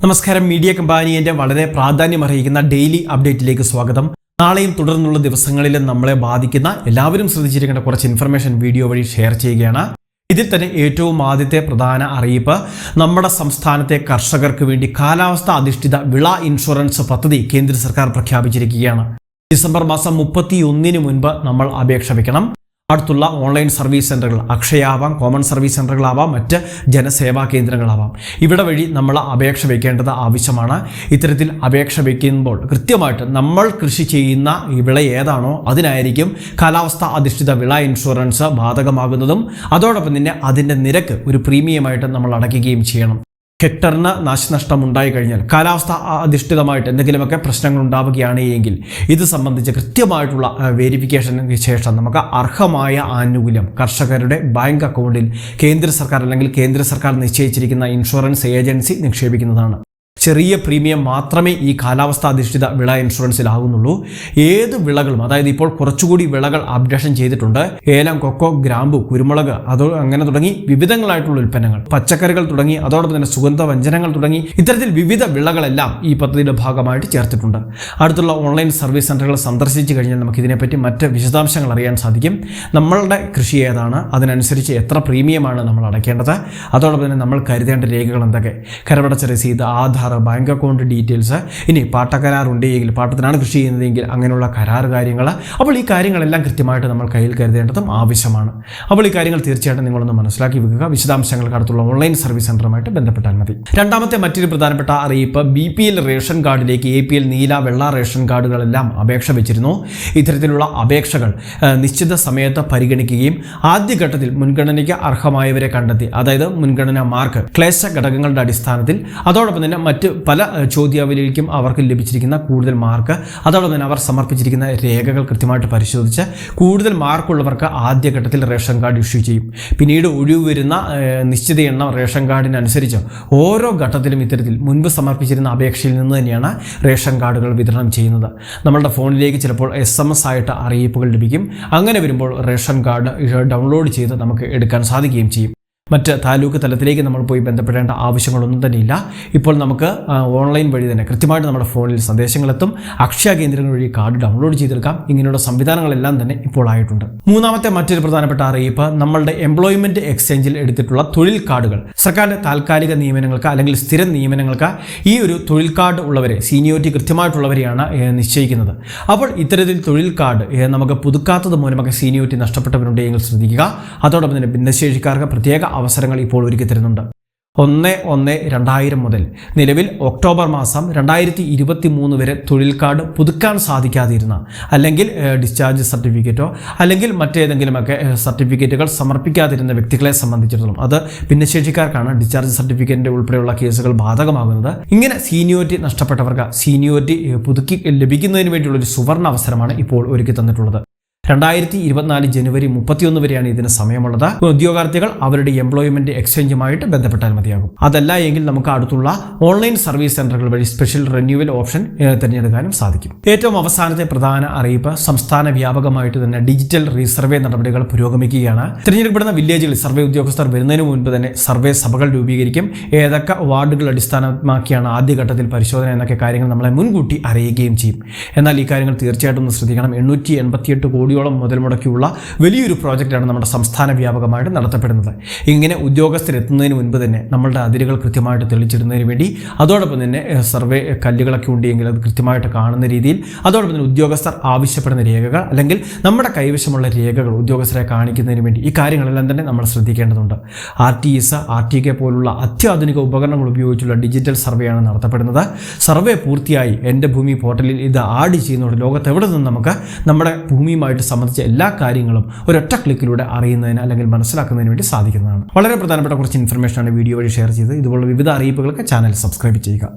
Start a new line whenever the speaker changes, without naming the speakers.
നമസ്കാരം. മീഡിയ കമ്പാനിയന്റെ വളരെ പ്രാധാന്യം പ്രാധാന്യമർഹിക്കുന്ന ഡെയിലി അപ്ഡേറ്റിലേക്ക് സ്വാഗതം. നാളെയും തുടർന്നുള്ള ദിവസങ്ങളിലും നമ്മളെ ബാധിക്കുന്ന എല്ലാവരും ശ്രദ്ധിച്ചിരിക്കേണ്ട കുറച്ച് ഇൻഫർമേഷൻ വീഡിയോ വഴി ഷെയർ ചെയ്യുകയാണ്. ഇതിൽ തന്നെ ഏറ്റവും ആദ്യത്തെ പ്രധാന അറിയിപ്പ് നമ്മുടെ സംസ്ഥാനത്തെ കർഷകർക്ക് വേണ്ടി കാലാവസ്ഥ അധിഷ്ഠിത വിള ഇൻഷുറൻസ് പദ്ധതി കേന്ദ്ര സർക്കാർ പ്രഖ്യാപിച്ചിരിക്കുകയാണ്. ഡിസംബർ മാസം മുപ്പത്തിയൊന്നിന് മുൻപ് നമ്മൾ അപേക്ഷ വെക്കണം. അടുത്തുള്ള ഓൺലൈൻ സർവീസ് സെന്ററുകൾ അക്ഷയാവാം കോമൺ സർവീസ് സെന്ററുകളാവാം മറ്റ് ജനസേവാ കേന്ദ്രങ്ങളാവാം. ഇവിടെ വഴി നമ്മൾ അപേക്ഷ വയ്ക്കേണ്ടത് ആവശ്യമാണ്. ഇത്തരത്തിൽ അപേക്ഷ വയ്ക്കുമ്പോൾ കൃത്യമായിട്ട് നമ്മൾ കൃഷി ചെയ്യുന്ന വിള ഏതാണോ അതിനായിരിക്കും കാലാവസ്ഥ അധിഷ്ഠിത വിള ഇൻഷുറൻസ് ബാധകമാകുന്നതും അതോടൊപ്പം തന്നെ അതിന്റെ നിരക്ക് ഒരു പ്രീമിയമായിട്ട് നമ്മൾ അടയ്ക്കുകയും ചെയ്യണം. ഹെക്ടറിന് നാശനഷ്ടം ഉണ്ടായി കഴിഞ്ഞാൽ കാലാവസ്ഥ അധിഷ്ഠിതമായിട്ട് എന്തെങ്കിലുമൊക്കെ പ്രശ്നങ്ങൾ ഉണ്ടാവുകയാണ് എങ്കിൽ ഇത് സംബന്ധിച്ച് കൃത്യമായിട്ടുള്ള വെരിഫിക്കേഷന് ശേഷം നമുക്ക് അർഹമായ ആനുകൂല്യം കർഷകരുടെ ബാങ്ക് അക്കൗണ്ടിൽ കേന്ദ്ര സർക്കാർ അല്ലെങ്കിൽ കേന്ദ്ര സർക്കാർ നിശ്ചയിച്ചിരിക്കുന്ന ഇൻഷുറൻസ് ഏജൻസി നിക്ഷേപിക്കുന്നതാണ്. ചെറിയ പ്രീമിയം മാത്രമേ ഈ കാലാവസ്ഥാധിഷ്ഠിത വിള ഇൻഷുറൻസിലാകുന്നുള്ളൂ. ഏത് വിളകളും അതായത് ഇപ്പോൾ കുറച്ചുകൂടി വിളകൾ അപ്ഡേഷൻ ചെയ്തിട്ടുണ്ട്. ഏലം കൊക്കോ ഗ്രാമ്പു കുരുമുളക് അതോ അങ്ങനെ തുടങ്ങി വിവിധങ്ങളായിട്ടുള്ള ഉൽപ്പന്നങ്ങൾ പച്ചക്കറികൾ തുടങ്ങി അതോടൊപ്പം തന്നെ സുഗന്ധ വ്യഞ്ജനങ്ങൾ തുടങ്ങി ഇത്തരത്തിൽ വിവിധ വിളകളെല്ലാം ഈ പദ്ധതിയുടെ ഭാഗമായിട്ട് ചേർത്തിട്ടുണ്ട്. അടുത്തുള്ള ഓൺലൈൻ സർവീസ് സെന്ററുകൾ സന്ദർശിച്ചു കഴിഞ്ഞാൽ നമുക്ക് ഇതിനെപ്പറ്റി മറ്റ് വിശദാംശങ്ങൾ അറിയാൻ സാധിക്കും. നമ്മളുടെ കൃഷി ഏതാണ്? അതിനനുസരിച്ച് എത്ര പ്രീമിയമാണ് നമ്മൾ അടയ്ക്കേണ്ടത്? അതോടൊപ്പം തന്നെ നമ്മൾ കരുതേണ്ട രേഖകൾ എന്തൊക്കെ? കരവടച്ച രസീത് ആധാർ ബാങ്ക് അക്കൗണ്ട് ഡീറ്റെയിൽസ് ഇനി പാട്ടക്കരാർ ഉണ്ടെങ്കിൽ പാട്ടത്തിനാണ് കൃഷി ചെയ്യുന്നതെങ്കിൽ അങ്ങനെയുള്ള കരാർ കാര്യങ്ങൾ അപ്പോൾ ഈ കാര്യങ്ങളെല്ലാം കൃത്യമായിട്ട് നമ്മൾ കയ്യിൽ കരുതേണ്ടതും ആവശ്യമാണ്. അപ്പോൾ ഈ കാര്യങ്ങൾ തീർച്ചയായിട്ടും നിങ്ങളൊന്ന് മനസ്സിലാക്കി വെക്കുക. വിശദാംശങ്ങൾക്ക് അടുത്തുള്ള ഓൺലൈൻ സർവീസ് സെന്ററുമായിട്ട് ബന്ധപ്പെട്ടാൽ മതി. രണ്ടാമത്തെ മറ്റൊരു പ്രധാനപ്പെട്ട അറിയിപ്പ് ബി പി എൽ റേഷൻ കാർഡിലേക്ക് എ പി എൽ നീല വെള്ള റേഷൻ കാർഡുകളെല്ലാം അപേക്ഷ വെച്ചിരുന്നു. ഇത്തരത്തിലുള്ള അപേക്ഷകൾ നിശ്ചിത സമയത്ത് പരിഗണിക്കുകയും ആദ്യഘട്ടത്തിൽ മുൻഗണനയ്ക്ക് അർഹമായവരെ കണ്ടെത്തി അതായത് മുൻഗണനാ മാർക്ക് ക്ലേശ ഘടകങ്ങളുടെ അടിസ്ഥാനത്തിൽ. അതോടൊപ്പം തന്നെ മറ്റ് പല ചോദ്യാവലിക്കും അവർക്ക് ലഭിച്ചിരിക്കുന്ന കൂടുതൽ മാർക്ക്. അതോടൊപ്പം തന്നെ അവർ സമർപ്പിച്ചിരിക്കുന്ന രേഖകൾ കൃത്യമായിട്ട് പരിശോധിച്ച് കൂടുതൽ മാർക്കുള്ളവർക്ക് ആദ്യഘട്ടത്തിൽ റേഷൻ കാർഡ് ഇഷ്യൂ ചെയ്യും. പിന്നീട് ഒഴിവ് വരുന്ന നിശ്ചിത എണ്ണം റേഷൻ കാർഡിനനുസരിച്ച് ഓരോ ഘട്ടത്തിലും ഇത്തരത്തിൽ മുൻപ് സമർപ്പിച്ചിരുന്ന അപേക്ഷയിൽ നിന്ന് തന്നെയാണ് റേഷൻ കാർഡുകൾ വിതരണം ചെയ്യുന്നത്. നമ്മളുടെ ഫോണിലേക്ക് ചിലപ്പോൾ എസ് എം എസ് ആയിട്ട് അറിയിപ്പുകൾ ലഭിക്കും. അങ്ങനെ വരുമ്പോൾ റേഷൻ കാർഡ് ഡൗൺലോഡ് ചെയ്ത് നമുക്ക് എടുക്കാൻ സാധിക്കുകയും ചെയ്യും. മറ്റ് താലൂക്ക് തലത്തിലേക്ക് നമ്മൾ പോയി ബന്ധപ്പെടേണ്ട ആവശ്യങ്ങളൊന്നും തന്നെ ഇല്ല. ഇപ്പോൾ നമുക്ക് ഓൺലൈൻ വഴി തന്നെ കൃത്യമായിട്ട് നമ്മുടെ ഫോണിൽ സന്ദേശങ്ങളെത്തും. അക്ഷയ കേന്ദ്രങ്ങൾ വഴി കാർഡ് ഡൗൺലോഡ് ചെയ്തെടുക്കാം. ഇങ്ങനെയുള്ള സംവിധാനങ്ങളെല്ലാം തന്നെ ഇപ്പോൾ ആയിട്ടുണ്ട്. മൂന്നാമത്തെ മറ്റൊരു പ്രധാനപ്പെട്ട അറിയിപ്പ് നമ്മളുടെ എംപ്ലോയ്മെന്റ് എക്സ്ചേഞ്ചിൽ എടുത്തിട്ടുള്ള തൊഴിൽ കാർഡുകൾ. സർക്കാരിന്റെ താൽക്കാലിക നിയമനങ്ങൾക്ക് അല്ലെങ്കിൽ സ്ഥിര നിയമനങ്ങൾക്ക് ഈ ഒരു തൊഴിൽ കാർഡ് ഉള്ളവരെ സീനിയോറിറ്റി കൃത്യമായിട്ടുള്ളവരെയാണ് നിശ്ചയിക്കുന്നത്. അപ്പോൾ ഇത്തരത്തിൽ തൊഴിൽ കാർഡ് നമുക്ക് പുതുക്കാത്തത് മൂലമൊക്കെ സീനിയോറിറ്റി നഷ്ടപ്പെട്ടവരുണ്ടെങ്കിൽ ശ്രദ്ധിക്കുക. അതോടൊപ്പം തന്നെ ഭിന്നശേഷിക്കാർക്ക് പ്രത്യേക അവസരങ്ങൾ ഇപ്പോൾ ഒരുക്കി തരുന്നുണ്ട്. ഒന്ന് ഒന്ന് രണ്ടായിരം മുതൽ നിലവിൽ ഒക്ടോബർ മാസം രണ്ടായിരത്തി ഇരുപത്തി മൂന്ന് വരെ തൊഴിൽ കാർഡ് പുതുക്കാൻ സാധിക്കാതിരുന്ന അല്ലെങ്കിൽ ഡിസ്ചാർജ് സർട്ടിഫിക്കറ്റോ അല്ലെങ്കിൽ മറ്റേതെങ്കിലുമൊക്കെ സർട്ടിഫിക്കറ്റുകൾ സമർപ്പിക്കാതിരുന്ന വ്യക്തികളെ സംബന്ധിച്ചിടത്തോളം അത് ഭിന്നശേഷിക്കാർക്കാണ് ഡിസ്ചാർജ് സർട്ടിഫിക്കറ്റിന്റെ ഉൾപ്പെടെയുള്ള കേസുകൾ ബാധകമാകുന്നത്. ഇങ്ങനെ സീനിയോറിറ്റി നഷ്ടപ്പെട്ടവർക്ക് സീനിയോറിറ്റി പുതുക്കി ലഭിക്കുന്നതിന് വേണ്ടിയുള്ള ഒരു സുവർണ അവസരമാണ് ഇപ്പോൾ ഒരുക്കി തന്നിട്ടുള്ളത്. രണ്ടായിരത്തി ഇരുപത്തിനാല് ജനുവരി മുപ്പത്തിയൊന്ന് വരെയാണ് ഇതിന് സമയമുള്ളത്. ഉദ്യോഗാർത്ഥികൾ അവരുടെ എംപ്ലോയ്മെന്റ് എക്സ്ചേഞ്ചുമായിട്ട് ബന്ധപ്പെട്ടാൽ മതിയാകും. അതല്ല എങ്കിൽ നമുക്ക് അടുത്തുള്ള ഓൺലൈൻ സർവീസ് സെന്ററുകൾ വഴി സ്പെഷ്യൽ റിന്യൂവൽ ഓപ്ഷൻ തിരഞ്ഞെടുക്കാനും സാധിക്കും. ഏറ്റവും അവസാനത്തെ പ്രധാന അറിയിപ്പ് സംസ്ഥാന വ്യാപകമായിട്ട് തന്നെ ഡിജിറ്റൽ റീസർവേ നടപടികൾ പുരോഗമിക്കുകയാണ്. തിരഞ്ഞെടുക്കപ്പെടുന്ന വില്ലേജുകളിൽ സർവേ ഉദ്യോഗസ്ഥർ വരുന്നതിന് മുൻപ് തന്നെ സർവേ സഭകൾ രൂപീകരിക്കും. ഏതൊക്കെ വാർഡുകൾ അടിസ്ഥാനമാക്കിയാണ് ആദ്യഘട്ടത്തിൽ പരിശോധന എന്നൊക്കെ കാര്യങ്ങൾ നമ്മളെ മുൻകൂട്ടി അറിയുകയും ചെയ്യും. എന്നാൽ ഈ കാര്യങ്ങൾ തീർച്ചയായിട്ടും ഒന്ന് ശ്രദ്ധിക്കണം. എണ്ണൂറ്റി എൺപത്തിയെട്ട് കോടിയോളം മുതൽ മുടക്കിയുള്ള വലിയൊരു പ്രോജക്റ്റാണ് നമ്മുടെ സംസ്ഥാന വ്യാപകമായിട്ട് നടത്തപ്പെടുന്നത്. ഇങ്ങനെ ഉദ്യോഗസ്ഥരെത്തുന്നതിന് മുൻപ് തന്നെ നമ്മളുടെ അതിരുകൾ കൃത്യമായിട്ട് തെളിച്ചിടുന്നതിന് വേണ്ടി അതോടൊപ്പം തന്നെ സർവേ കല്ലുകളൊക്കെ ഉണ്ടെങ്കിൽ അത് കൃത്യമായിട്ട് കാണുന്ന രീതിയിൽ അതോടൊപ്പം തന്നെ ഉദ്യോഗസ്ഥർ ആവശ്യപ്പെടുന്ന രേഖകൾ അല്ലെങ്കിൽ നമ്മുടെ കൈവശമുള്ള രേഖകൾ ഉദ്യോഗസ്ഥരെ കാണിക്കുന്നതിന് വേണ്ടി ഈ കാര്യങ്ങളെല്ലാം തന്നെ നമ്മൾ ശ്രദ്ധിക്കേണ്ടതുണ്ട്. R T S R T K പോലുള്ള അത്യാധുനിക ഉപകരണങ്ങൾ ഉപയോഗിച്ചുള്ള ഡിജിറ്റൽ സർവേയാണ് നടത്തപ്പെടുന്നത്. സർവേ പൂർത്തിയായി. എന്റെ ഭൂമി പോർട്ടലിൽ ഇത് ആഡ് ചെയ്യുന്നതോടെ ലോകത്ത് എവിടെ നിന്ന് നമുക്ക് നമ്മുടെ ഭൂമിയുമായിട്ട് സംബന്ധിച്ച എല്ലാ കാര്യങ്ങളും ഒരൊറ്റ ക്ലിക്കിലൂടെ അറിയുന്നതിന് അല്ലെങ്കിൽ മനസ്സിലാക്കുന്നതിന് വേണ്ടി സാധിക്കുന്നതാണ്. വളരെ പ്രധാനപ്പെട്ട കുറച്ച് ഇൻഫർമേഷനാണ് വീഡിയോ വഴി ഷെയർ ചെയ്ത് ഇതുപോലുള്ള വിവിധ അറിയിപ്പുകൾക്ക് ചാനൽ സബ്സ്ക്രൈബ് ചെയ്യുക.